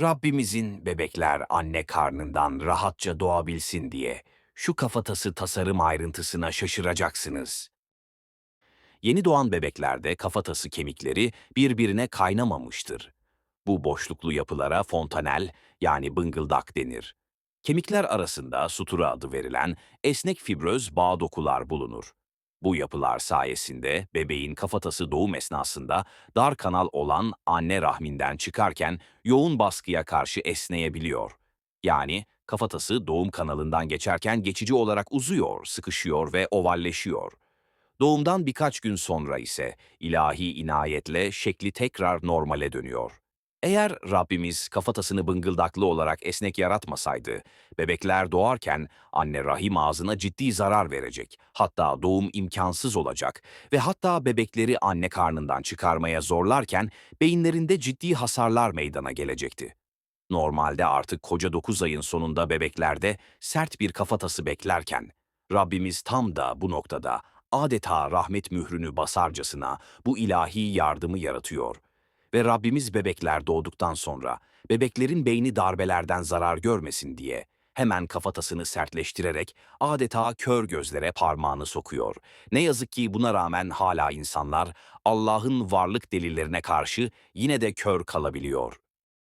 Rabbimizin bebekler anne karnından rahatça doğabilsin diye şu kafatası tasarım ayrıntısına şaşıracaksınız. Yeni doğan bebeklerde kafatası kemikleri birbirine kaynamamıştır. Bu boşluklu yapılara fontanel yani bıngıldak denir. Kemikler arasında sutura adı verilen esnek fibröz bağ dokular bulunur. Bu yapılar sayesinde bebeğin kafatası doğum esnasında dar kanal olan anne rahminden çıkarken yoğun baskıya karşı esneyebiliyor. Yani kafatası doğum kanalından geçerken geçici olarak uzuyor, sıkışıyor ve ovalleşiyor. Doğumdan birkaç gün sonra ise ilahi inayetle şekli tekrar normale dönüyor. Eğer Rabbimiz kafatasını bıngıldaklı olarak esnek yaratmasaydı, bebekler doğarken anne rahim ağzına ciddi zarar verecek, hatta doğum imkansız olacak ve hatta bebekleri anne karnından çıkarmaya zorlarken beyinlerinde ciddi hasarlar meydana gelecekti. Normalde artık koca 9 ayın sonunda bebeklerde sert bir kafatası beklerken, Rabbimiz tam da bu noktada adeta rahmet mührünü basarcasına bu ilahi yardımı yaratıyor. Ve Rabbimiz bebekler doğduktan sonra bebeklerin beyni darbelerden zarar görmesin diye hemen kafatasını sertleştirerek adeta kör gözlere parmağını sokuyor. Ne yazık ki buna rağmen hala insanlar Allah'ın varlık delillerine karşı yine de kör kalabiliyor.